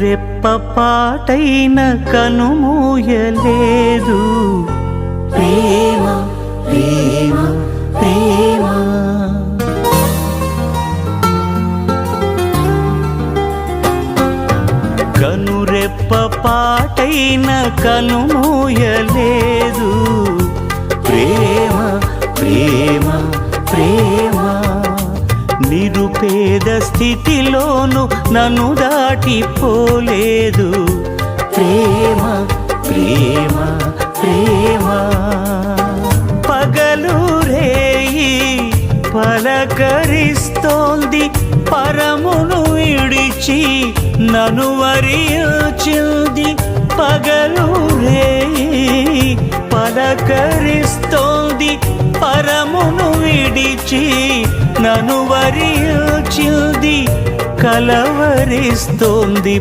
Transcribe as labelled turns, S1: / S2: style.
S1: రెప్పపాటైన కనుమూయలేదు ప్రేమ ప్రేమ ప్రేమ. కనురెప్పపాటైన కనుమూయలేదు నిరుపేద స్థితిలోను నన్ను దాటిపోలేదు. ప్రేమ ప్రేమ ప్రేమ. పగలు రేయి పలకరిస్తోంది పరమును విడిచి నను వరిచింది పగలు రేయి పలకరిస్తోంది పరమును విడిచి నను వరిచింది కలవరిస్తోంది